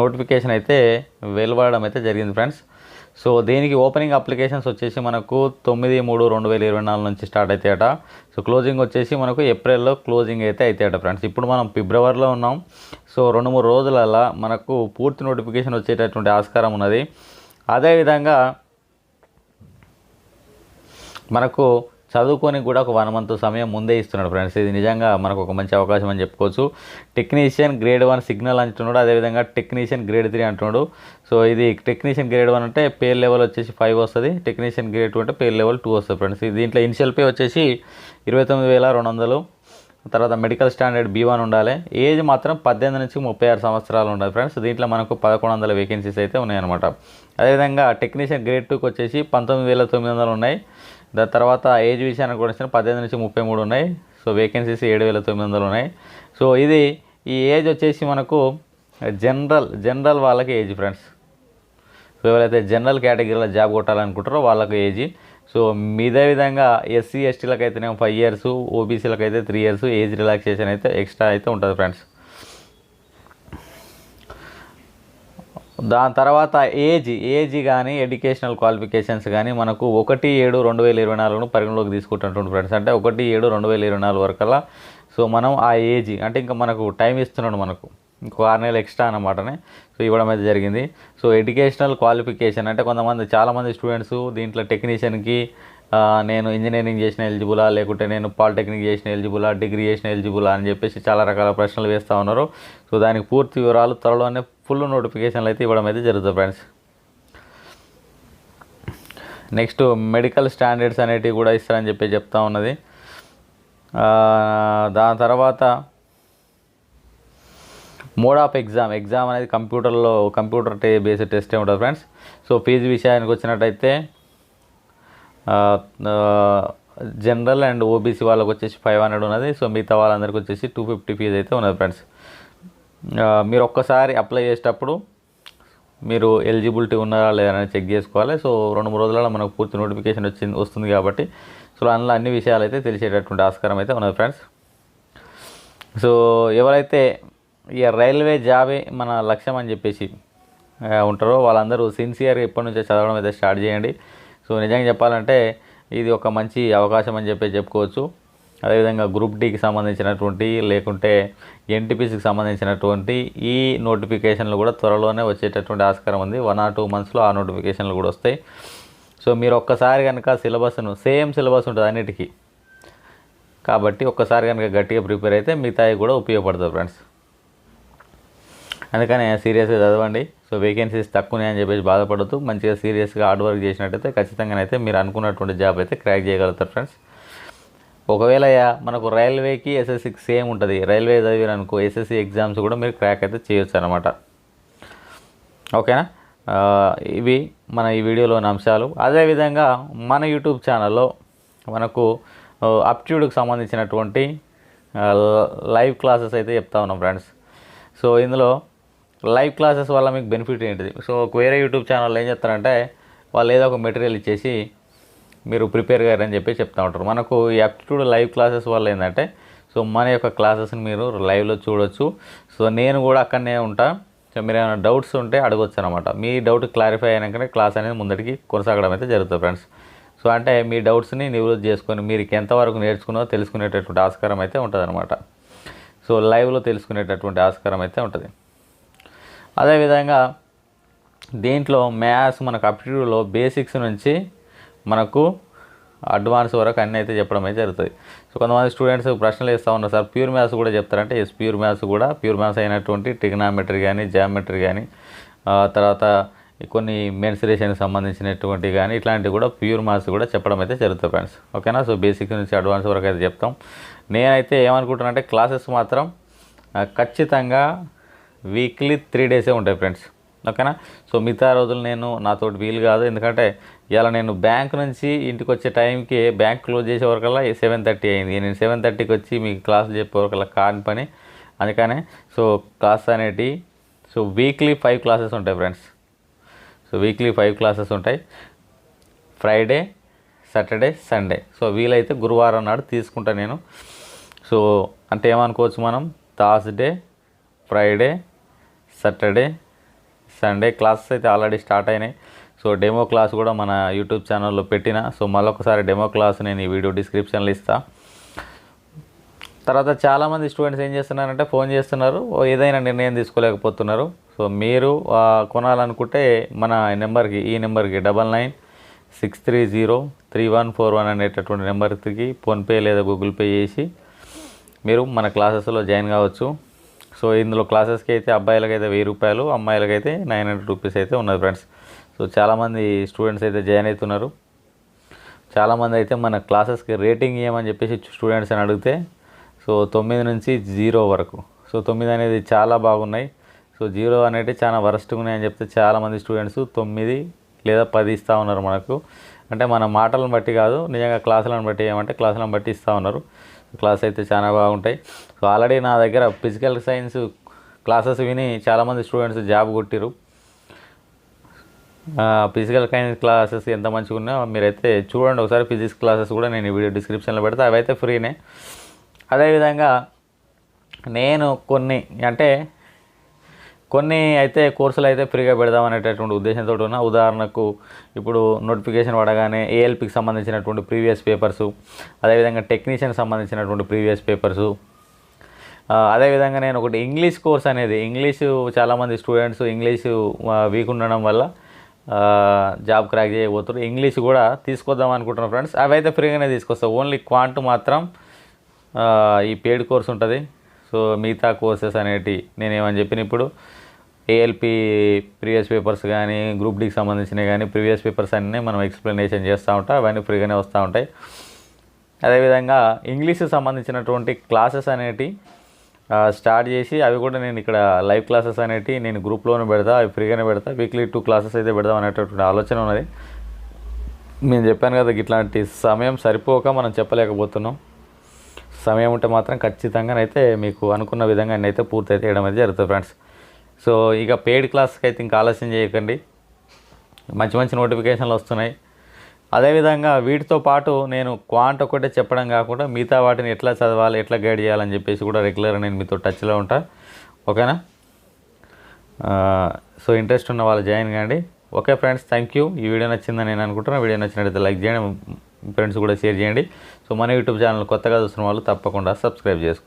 Notification అయితే వెలువడడం అయితే జరిగింది ఫ్రెండ్స్. సో దీనికి ఓపెనింగ్ అప్లికేషన్స్ వచ్చేసి మనకు తొమ్మిది మూడు రెండు వేల ఇరవై నాలుగు నుంచి స్టార్ట్ అవుతాయట సో క్లోజింగ్ వచ్చేసి మనకు ఏప్రిల్లో క్లోజింగ్ అయితే అవుతాయట ఫ్రెండ్స్. ఇప్పుడు మనం ఫిబ్రవరిలో ఉన్నాం. సో రెండు మూడు రోజులలో మనకు పూర్తి నోటిఫికేషన్ వచ్చేటటువంటి ఆస్కారం ఉన్నది. అదేవిధంగా మనకు చదువుకొని కూడా ఒక వన్ మంత్ సమయం ముందే ఇస్తున్నాడు ఫ్రెండ్స్. ఇది నిజంగా మనకు ఒక మంచి అవకాశం అని చెప్పుకోవచ్చు. టెక్నీషియన్ గ్రేడ్ వన్ సిగ్నల్ అంటున్నాడు. అదేవిధంగా టెక్నీషియన్ గ్రేడ్ త్రీ అంటున్నాడు. సో ఇది టెక్నీషియన్ గ్రేడ్ వన్ అంటే పేర్ లెవెల్ వచ్చేసి ఫైవ్ వస్తుంది. టెక్నీషియన్ గ్రేడ్ టూ అంటే పేర్ లెవెల్ టూ వస్తుంది ఫ్రెండ్స్. దీంట్లో ఇనిషియల్ పే వచ్చేసి ఇరవై తొమ్మిది వేల రెండు వందలు. తర్వాత మెడికల్ స్టాండర్డ్ బీ వన్ ఉండాలి. ఏజ్ మాత్రం పద్దెనిమిది నుంచి ముప్పై ఆరు సంవత్సరాలు ఉండాలి ఫ్రెండ్స్. దీంట్లో మనకు పదకొండు వందల వేకెన్సీస్ అయితే ఉన్నాయన్నమాట. అదేవిధంగా టెక్నీషియన్ గ్రేడ్ టూకి వచ్చేసి పంతొమ్మిది వేల తొమ్మిది వందలు ఉన్నాయి. దాని తర్వాత ఏజ్ విషయానికి కూడా వచ్చిన పద్దెనిమిది నుంచి ముప్పై మూడు ఉన్నాయి. సో వేకెన్సీస్ ఏడు వేల తొమ్మిది వందలు ఉన్నాయి. సో ఇది ఈ ఏజ్ వచ్చేసి మనకు జనరల్ జనరల్ వాళ్ళకి ఏజ్ ఫ్రెండ్స్. సో ఎవరైతే జనరల్ కేటగిరీలో జాబ్ కొట్టాలనుకుంటారో వాళ్ళకి ఏజ్. సో మిదే విధంగా ఎస్సీ ఎస్టీలకు అయితేనేమో ఫైవ్ ఇయర్స్ ఓబీసీలకు అయితే త్రీ ఇయర్స్ ఏజ్ రిలాక్సేషన్ అయితే ఎక్స్ట్రా అయితే ఉంటుంది ఫ్రెండ్స్. దాని తర్వాత ఏజ్ ఏజ్ కానీ ఎడ్యుకేషనల్ క్వాలిఫికేషన్స్ కానీ మనకు ఒకటి ఏడు రెండు వేల ఇరవై నాలుగును పరిగణలోకి తీసుకుంటుంటుంది ఫ్రెండ్స్ అంటే ఒకటి ఏడు రెండు వేల ఇరవై నాలుగు వరకల్లా సో మనం ఆ ఏజ్ అంటే ఇంకా మనకు టైం ఇస్తున్నాడు మనకు. ఇంకో ఆరు నెలలు ఎక్స్ట్రా అన్నమాటనే. సో ఇవ్వడం అయితే జరిగింది. సో ఎడ్యుకేషనల్ క్వాలిఫికేషన్ అంటే కొంతమంది చాలామంది స్టూడెంట్స్ దీంట్లో టెక్నీషియన్కి నేను ఇంజనీరింగ్ చేసిన ఎలిజిబులా లేకుంటే నేను పాలిటెక్నిక్ చేసిన ఎలిజిబులా డిగ్రీ చేసిన ఎలిజిబులా అని చెప్పేసి చాలా రకాల ప్రశ్నలు వేస్తూ ఉన్నారు. సో దానికి పూర్తి వివరాలు త్వరలోనే ఫుల్ నోటిఫికేషన్లు అయితే ఇవ్వడం అయితే జరుగుతుంది ఫ్రెండ్స్. నెక్స్ట్ మెడికల్ స్టాండర్డ్స్ అనేటివి కూడా ఇస్తారని చెప్పి చెప్తా ఉన్నది. దాని తర్వాత మోడ్ ఆఫ్ ఎగ్జామ్. ఎగ్జామ్ అనేది కంప్యూటర్లో కంప్యూటర్ టే బేస్డ్ టెస్టే ఉంటుంది ఫ్రెండ్స్. సో ఫీజు విషయానికి వచ్చినట్టయితే జనరల్ అండ్ ఓబీసీ వాళ్ళకి వచ్చేసి ఫైవ్ హండ్రెడ్ ఉన్నది. సో మిగతా వాళ్ళందరికీ వచ్చేసి టూ ఫిఫ్టీ ఫీజ్ అయితే ఉన్నది ఫ్రెండ్స్. మీరు ఒక్కసారి అప్లై చేసేటప్పుడు మీరు ఎలిజిబిలిటీ ఉన్నారా లేదని చెక్ చేసుకోవాలి. సో రెండు మూడు రోజులలో మనకు పూర్తి నోటిఫికేషన్ వచ్చింది వస్తుంది కాబట్టి. సో అందులో అన్ని విషయాలు అయితే తెలిసేటటువంటి ఆస్కారం అయితే ఉన్నది ఫ్రెండ్స్. సో ఎవరైతే ఈ రైల్వే జాబే మన లక్ష్యం అని చెప్పేసి ఉంటారో వాళ్ళందరూ సిన్సియర్గా ఇప్పటి నుంచే చదవడం అయితే స్టార్ట్ చేయండి. సో నిజంగా చెప్పాలంటే ఇది ఒక మంచి అవకాశం అని చెప్పి చెప్పుకోవచ్చు. అదేవిధంగా గ్రూప్ డీకి సంబంధించినటువంటి లేకుంటే ఎన్టీపీసీకి సంబంధించినటువంటి ఈ నోటిఫికేషన్లు కూడా త్వరలోనే వచ్చేటటువంటి ఆస్కారం ఉంది. వన్ ఆర్ టూ మంత్స్లో ఆ నోటిఫికేషన్లు కూడా వస్తాయి. సో మీరు ఒక్కసారి కనుక సిలబస్ను సేమ్ సిలబస్ ఉంటుంది అన్నిటికీ. కాబట్టి ఒక్కసారి కనుక గట్టిగా ప్రిపేర్ అయితే మిగతాయి కూడా ఉపయోగపడుతుంది ఫ్రెండ్స్. అందుకని సీరియస్గా చదవండి. సో వేకెన్సీస్ తక్కువనే అని చెప్పేసి బాధపడుతూ మంచిగా సీరియస్గా హార్డ్ వర్క్ చేసినట్టయితే ఖచ్చితంగానైతే మీరు అనుకున్నటువంటి జాబ్ అయితే క్రాక్ చేయగలుగుతారు ఫ్రెండ్స్ ఒకవేళ మనకు రైల్వేకి ఎస్ఎస్సికి సేమ్ ఉంటుంది. రైల్వే చదివారు అనుకో ఎస్ఎస్సి ఎగ్జామ్స్ కూడా మీరు క్రాక్ అయితే చేయొచ్చు అనమాట ఓకేనా? ఇవి మన ఈ వీడియోలోని అంశాలు. అదేవిధంగా మన యూట్యూబ్ ఛానల్లో మనకు అప్ట్యూడ్కి సంబంధించినటువంటి లైవ్ క్లాసెస్ అయితే చెప్తా ఉన్నాం ఫ్రెండ్స్ సో ఇందులో లైవ్ క్లాసెస్ వల్ల మీకు బెనిఫిట్ ఏంటిది? సో ఒక వేరే యూట్యూబ్ ఛానల్లో ఏం చెప్తారంటే వాళ్ళు ఏదో ఒక మెటీరియల్ ఇచ్చేసి మీరు ప్రిపేర్ గారని చెప్పి చెప్తా ఉంటారు. మనకు ఈ అప్టిట్యూడ్ లైవ్ క్లాసెస్ వల్ల ఏంటంటే సో మన యొక్క క్లాసెస్ని మీరు లైవ్లో చూడొచ్చు. సో నేను కూడా అక్కడనే ఉంటా. సో మీరు ఏమైనా డౌట్స్ ఉంటే అడగొచ్చు అనమాట మీ డౌట్ క్లారిఫై అయినాకనే క్లాస్ అనేది ముందటికి కొనసాగడం అయితే జరుగుతుంది ఫ్రెండ్స్. సో అంటే మీ డౌట్స్ని నివృత్తి చేసుకొని మీరు ఎంతవరకు నేర్చుకున్నారో తెలుసుకునేటటువంటి ఆస్కారం అయితే ఉంటుంది సో లైవ్లో తెలుసుకునేటటువంటి ఆస్కారం అయితే ఉంటుంది. అదేవిధంగా దీంట్లో మ్యాథ్స్ మనకు అప్టిట్యూడ్లో బేసిక్స్ నుంచి మనకు అడ్వాన్స్ వరకు అన్నీ అయితే చెప్పడం అయితే జరుగుతుంది. సో కొంతమంది స్టూడెంట్స్ ప్రశ్నలు ఇస్తూ ఉన్నారు. సార్ ప్యూర్ మ్యాథ్స్ కూడా చెప్తారంటే ఎస్ ప్యూర్ మ్యాథ్స్ కూడా. ప్యూర్ మ్యాథ్స్ అయినటువంటి ట్రిగ్నామెట్రీ కానీ జామెట్రీ కానీ తర్వాత కొన్ని మెన్సురేషన్కి సంబంధించినటువంటి కానీ ఇట్లాంటివి కూడా ప్యూర్ మ్యాథ్స్ కూడా చెప్పడం అయితే జరుగుతుంది ఫ్రెండ్స్ ఓకేనా? సో బేసిక్ నుంచి అడ్వాన్స్ వరకు అయితే చెప్తాం. నేనైతే ఏమనుకుంటున్నానంటే క్లాసెస్ మాత్రం ఖచ్చితంగా వీక్లీ త్రీ డేసే ఉంటాయి ఫ్రెండ్స్. ఓకేనా? సో మిగతా రోజులు నేను నాతోటి వీలు కాదు. ఎందుకంటే ఇలా నేను బ్యాంక్ నుంచి ఇంటికి వచ్చే టైంకి బ్యాంక్ క్లోజ్ చేసే వరకల్లా సెవెన్ థర్టీ అయింది. నేను సెవెన్ థర్టీకి వచ్చి మీకు క్లాస్ చెప్పే వరకల్లా కాని పని. అందుకనే సో క్లాస్ అనేటి సో వీక్లీ ఫైవ్ క్లాసెస్ ఉంటాయి friends. So weekly five classes ఉంటాయి. Friday Saturday Sunday. సో వీలైతే గురువారం నాడు తీసుకుంటా నేను. సో అంటే ఏమనుకోవచ్చు మనం? Thursday Friday Saturday Sunday classes అయితే ఆల్రెడీ స్టార్ట్ అయినాయి. సో డెమో క్లాస్ కూడా మన యూట్యూబ్ ఛానల్లో పెట్టిన. సో మళ్ళొకసారి డెమో క్లాస్ నేను ఈ వీడియో డిస్క్రిప్షన్లో ఇస్తాను తర్వాత చాలామంది స్టూడెంట్స్ ఏం చేస్తున్నారంటే ఫోన్ చేస్తున్నారు. ఓ ఏదైనా నిర్ణయం తీసుకోలేకపోతున్నారు. సో మీరు కొనాలనుకుంటే మన నెంబర్కి ఈ నెంబర్కి double nine six three zero three one four one అనేటటువంటి నెంబర్కి ఫోన్పే లేదా గూగుల్ పే చేసి మీరు మన క్లాసెస్లో జాయిన్ కావచ్చు. సో ఇందులో క్లాసెస్కి అయితే అబ్బాయిలకైతే వెయ్యి రూపాయలు అమ్మాయిలకైతే నైన్ హండ్రెడ్ రూపీస్ అయితే ఉన్నది ఫ్రెండ్స్. సో చాలామంది స్టూడెంట్స్ అయితే జాయిన్ అవుతున్నారు. చాలామంది అయితే మన క్లాసెస్కి రేటింగ్ ఏమని చెప్పేసి స్టూడెంట్స్ అని అడిగితే సో తొమ్మిది నుంచి జీరో వరకు. సో తొమ్మిది అనేది చాలా బాగున్నాయి. సో జీరో అనేది చాలా వరస్ట్గా ఉన్నాయని చెప్తే చాలామంది స్టూడెంట్స్ తొమ్మిది లేదా పది ఇస్తూ ఉన్నారు మనకు. అంటే మన మాటలను బట్టి కాదు నిజంగా క్లాసులను బట్టి ఏమంటే క్లాసులను బట్టి ఇస్తూ ఉన్నారు. క్లాస్ అయితే చాలా బాగుంటాయి. సో ఆల్రెడీ నా దగ్గర ఫిజికల్ సైన్స్ క్లాసెస్ విని చాలామంది స్టూడెంట్స్ జాబ్ కొట్టిరు ఫిజికల్ సైన్స్ క్లాసెస్ ఎంత మంచిగా ఉన్నాయో మీరైతే చూడండి. ఒకసారి ఫిజిక్స్ క్లాసెస్ కూడా నేను ఈ వీడియో డిస్క్రిప్షన్లో పెడతా. అవైతే ఫ్రీనే అదేవిధంగా నేను కొన్ని అంటే కొన్ని అయితే కోర్సులు అయితే ఫ్రీగా పెడదాం అనేటటువంటి ఉద్దేశంతో ఉన్న. ఉదాహరణకు ఇప్పుడు నోటిఫికేషన్ పడగానే ఏఎల్పికి సంబంధించినటువంటి ప్రీవియస్ పేపర్సు అదేవిధంగా టెక్నీషియన్ సంబంధించినటువంటి ప్రీవియస్ పేపర్సు. అదేవిధంగా నేను ఒకటి ఇంగ్లీష్ కోర్స్ అనేది ఇంగ్లీషు చాలామంది స్టూడెంట్స్ ఇంగ్లీషు వీక్ ఉండడం వల్ల జాబ్ క్రాక్ చేయబోతున్నారు ఇంగ్లీష్ కూడా తీసుకొద్దాం అనుకుంటున్నాను ఫ్రెండ్స్. అవి అయితే ఫ్రీగానే తీసుకొస్తాం. ఓన్లీ క్వాంట్ మాత్రం ఈ పెయిడ్ కోర్స్ ఉంటుంది. సో మిగతా కోర్సెస్ అనేటి నేను ఏమని చెప్పిన ఇప్పుడు ఏఎల్పి ప్రీవియస్ పేపర్స్ కానీ గ్రూప్ డీకి సంబంధించినవి కానీ ప్రీవియస్ పేపర్స్ అన్నీ మనం ఎక్స్ప్లెనేషన్ చేస్తూ ఉంటాం అవన్నీ ఫ్రీగానే వస్తూ ఉంటాయి. అదేవిధంగా ఇంగ్లీష్కి సంబంధించినటువంటి క్లాసెస్ అనేటి స్టార్ట్ చేసి అవి కూడా నేను ఇక్కడ లైవ్ క్లాసెస్ అనేటి నేను గ్రూప్లోనే పెడతా అవి ఫ్రీగానే పెడతా వీక్లీ టూ క్లాసెస్ అయితే పెడదాం అనేటటువంటి ఆలోచన ఉన్నది. నేను చెప్పాను కదా ఇట్లాంటి సమయం సరిపోక మనం చెప్పలేకపోతున్నాం. సమయం ఉంటే మాత్రం ఖచ్చితంగానైతే మీకు అనుకున్న విధంగా అయితే పూర్తి అయితే చేయడం అయితే జరుగుతుంది ఫ్రెండ్స్. సో ఇక పెయిడ్ క్లాస్కి అయితే ఇంకా ఆలస్యం చేయకండి. మంచి మంచి నోటిఫికేషన్లు వస్తున్నాయి. అదేవిధంగా వీటితో పాటు నేను క్వాంట్ ఒకటే చెప్పడం కాకుండా మిగతా వాటిని ఎట్లా చదవాలి ఎట్లా గైడ్ చేయాలని చెప్పేసి కూడా రెగ్యులర్గా నేను మీతో టచ్లో ఉంటా. ఓకేనా? సో ఇంట్రెస్ట్ ఉన్న వాళ్ళు జాయిన్ కాండి. ఓకే ఫ్రెండ్స్ థ్యాంక్ యూ ఈ వీడియో నచ్చిందని నేను అనుకుంటున్నాను వీడియో నచ్చినట్లయితే లైక్ చేయండి. ఫ్రెండ్స్ కూడా షేర్ చేయండి. సో మన యూట్యూబ్ ఛానల్ కొత్తగా చూస్తున్న వాళ్ళు తప్పకుండా సబ్స్క్రైబ్ చేసుకోండి.